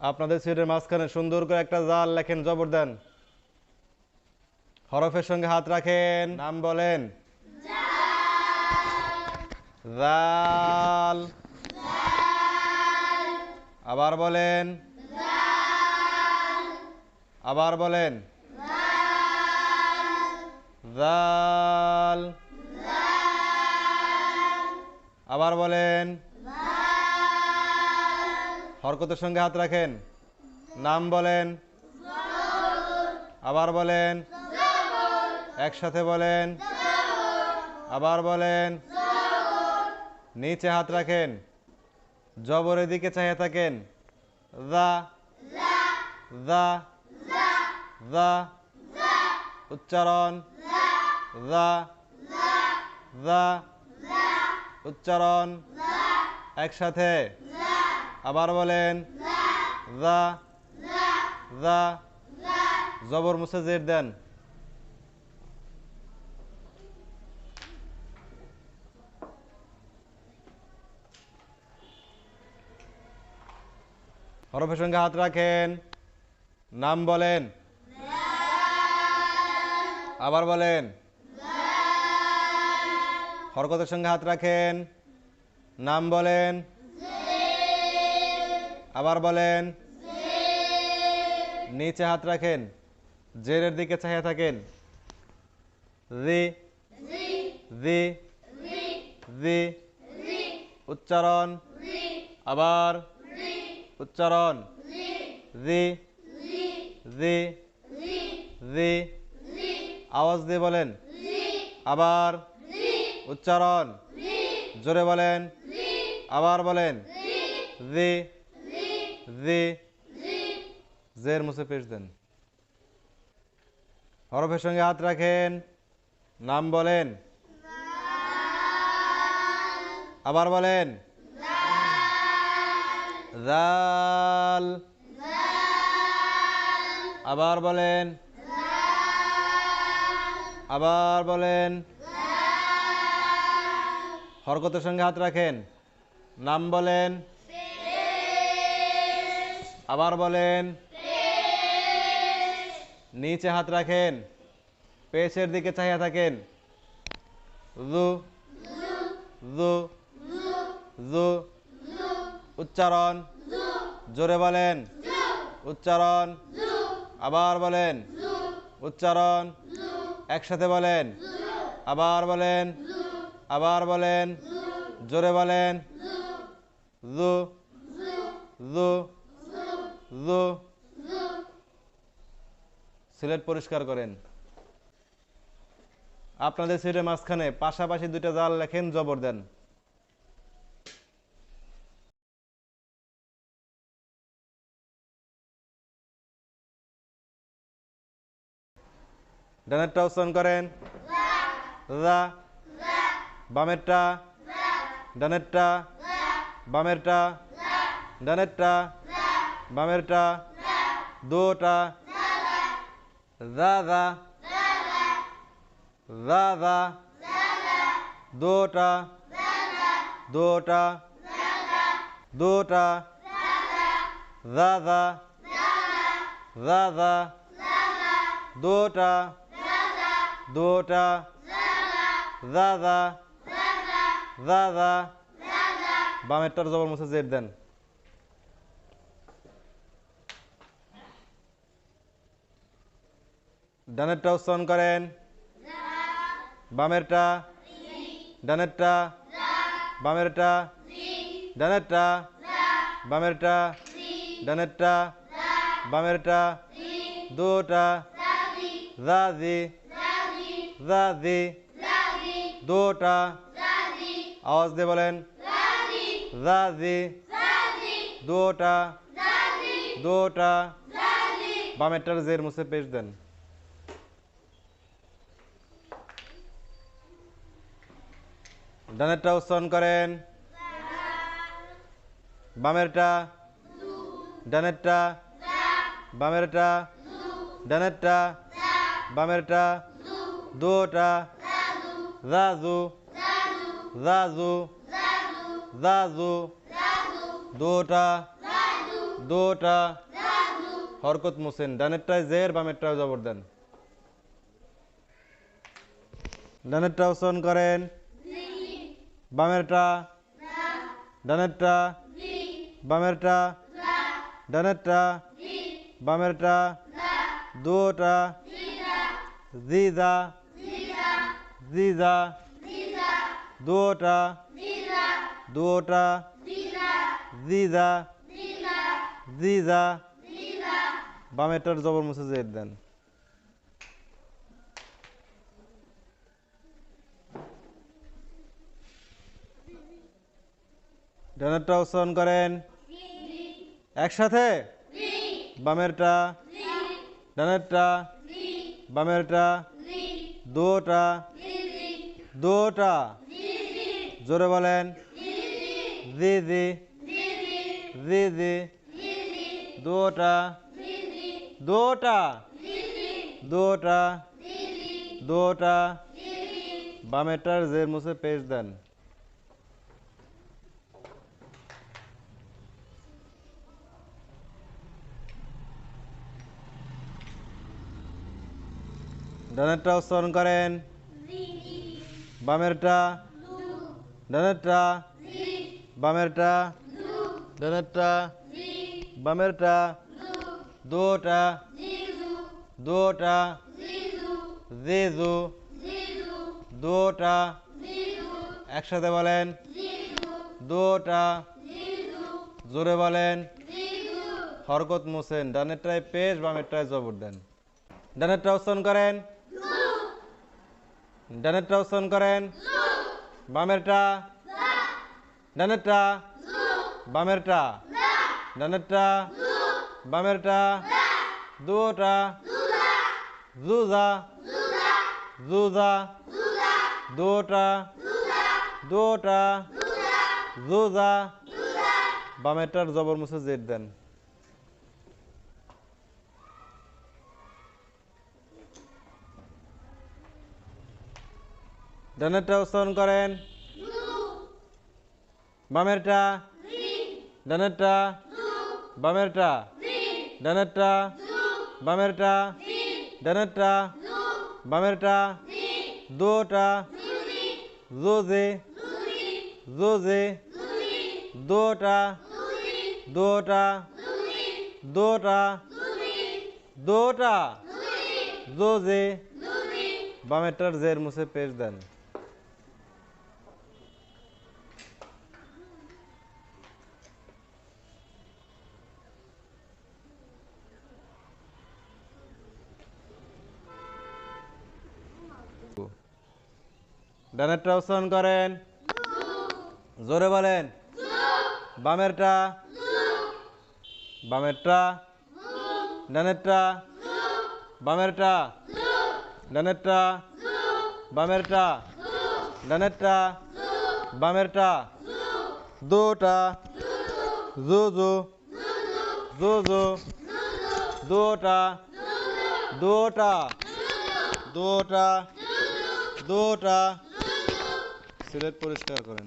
আপনাদের সিটের মাঝখানে সুন্দর করে একটা জাল লেখেন, জবর দেন। হরফের সঙ্গে হাত রাখেন, নাম বলেন। জাল। আবার বলেন। আবার বলেন। জাল। আবার বলেন। হরকতের সঙ্গে হাত রাখেন। নাম বলেন। আবার বলেন। একসাথে বলেন। আবার বলেন। নিচে হাত রাখেন। জবরের দিকে চাইয়ে থাকেন। দা। দা। দা। উচ্চারণ। দা। দা। উচ্চারণ। একসাথে। আবার বলেন দা জবর মুছে জের দেন। হরফের সঙ্গে হাত রাখেন। নাম বলেন। আবার বলেন। হরকতের সঙ্গে হাত রাখেন। নাম বলেন। আবার বলেন, নিচে হাত রাখেন, জেরের দিকে চাহিয়ে থাকেন। রি রি রি উচ্চারণ, আবার উচ্চারণ। রি রি রি আওয়াজ দিয়ে বলেন, আবার উচ্চারণ। জোরে বলেন, আবার বলেন রি রি জের মুছে পেশ দেন হরফের সঙ্গে হাত রাখেন নাম বলেন আবার বলেন জাল আবার বলেন আবার বলেন হরকতের সঙ্গে হাত রাখেন নাম বলেন আবার বলেন, নিচে হাত রাখেন পেশের দিকে চাহিয়া থাকেন। জু জু জু, উচ্চারণ, জোরে বলেন, উচ্চারণ, আবার বলেন, উচ্চারণ, একসাথে বলেন, আবার বলেন আবার বলেন, জোরে বলেন, জু জু সিলেট পরিষ্কার করেন। আপনাদের সিটের মাঝখানে পাশাপাশি দুইটা জাল লেখেন, জবর দেন। ডানেরটা উচ্চারণ করেন। রা বামেরটা। ডানেরটা। বামেরটা। ডানেরটা। বামেরটা, দুটা, দাদা দাদা, দুটা দুটা দুটা, দাদা দাদা, দুটা দুটা, দাদা দাদা, বামেরটার জবর মুছে জেড দেন। ডানেরটা উচ্চারণ করেন। বামেরটা। ডানেরটা। বামেরটা। ডানেরটা। বামেরটা। ডানেরটা। বামেরটা। দুটা। দাদি দাদি দুটা। আওয়াজ দিয়ে বলেন। দাদি দুটা। দুটা। বামেরটার জের মুছে পেশ দেন। ডানেরটা উচ্চারণ করেন। বামেরটা। ডানেরটা। বামেরটা। ডানেরটা। বামেরটা। দুটা জাজু। জাজু। জাজু। দুটা দুটা হরকত মুছেন ডানেরটায় জের বামেরটায় জবর দেন ডানেরটা উচ্চারণ করেন। বামেরটা, ডানেরটা বামেরটা ডানেরটা, বামেরটা দুটা জিজা জিজা দুটা দুটা জিজা জিজা, বামেরটার জবর মুছে জের দেন। ডানেরটা উচ্চারণ করেন। একসাথে? বামেরটা। ডানেরটা। বামেরটা। দুটা দুটা জোরে বলেন। জি জি। জি জি। দুটা দুটা দুটা দুটা বামেরটার জের মুছে পেশ দেন। ডানেরটা উচ্চারণ করেন। বামেরটা। ডানেরটা। বামেরটা। ডানেরটা। বামেরটা। দুটা। দুটা। জিজু। দুটা। একসাথে বলেন। দুটা। জোরে বলেন। হরকত মুছেন। ডানেরটায় পেশ, বামেরটায় জবর দেন। ডানেরটা উচ্চারণ করেন। ডানেরটা উচ্চারণ করেন। বামেরটা? ডানেরটা? বামেরটা? ডানেরটা? বামেরটা? দুটা জুজা জুজা দুটা দুটা জুজা বামেরটার জবর মুছে জেদ দেন। ডানেরটা উচ্চারণ করেন বামেরটা ডানেরটা বামেরটা ডানেরটা বামেরটা ডানেরটা বামেরটা দুটা জোজে জোজে দুটা দুটা দুটা দুটা জোজে বামেরটার জের মুছে পেশ দেন ডানেরটা উচ্চারণ করেন। জোরে বলেন। বামেরটা। বামেরটা। ডানেরটা। বামেরটা। ডানেরটা। বামেরটা। ডানেরটা। বামেরটা। দুটা। জুজু জুজু দুটা। দুটা। দুটা। দুটা। সিলেট পরিষ্কার করেন